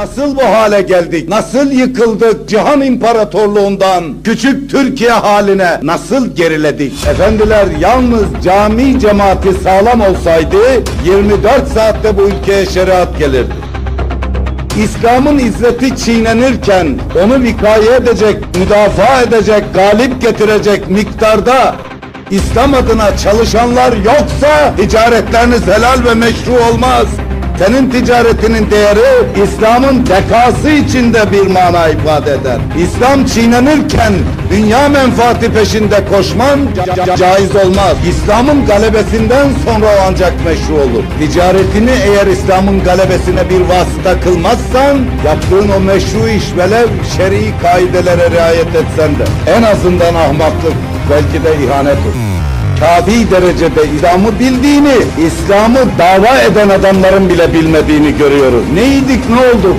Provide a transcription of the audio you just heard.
Nasıl bu hale geldik? Nasıl yıkıldık? Cihan İmparatorluğundan küçük Türkiye haline nasıl geriledik? Efendiler yalnız cami cemaati sağlam olsaydı 24 saatte bu ülkeye şeriat gelirdi. İslam'ın izzeti çiğnenirken onu vikaye edecek, müdafaa edecek, galip getirecek miktarda İslam adına çalışanlar yoksa ticaretleriniz helal ve meşru olmaz. Senin ticaretinin değeri İslam'ın bekası içinde bir mana ifade eder. İslam çiğnenirken dünya menfaati peşinde koşman ca- ca- caiz olmaz. İslam'ın galebesinden sonra ancak meşru olur. Ticaretini eğer İslam'ın galebesine bir vasıta kılmazsan yaptığın o meşru iş velev şer'i kaidelere riayet etsen de en azından ahmaklık belki de ihanettir kafi derecede İslam'ı bildiğini, İslam'ı dava eden adamların bile bilmediğini görüyoruz. Neydik ne olduk?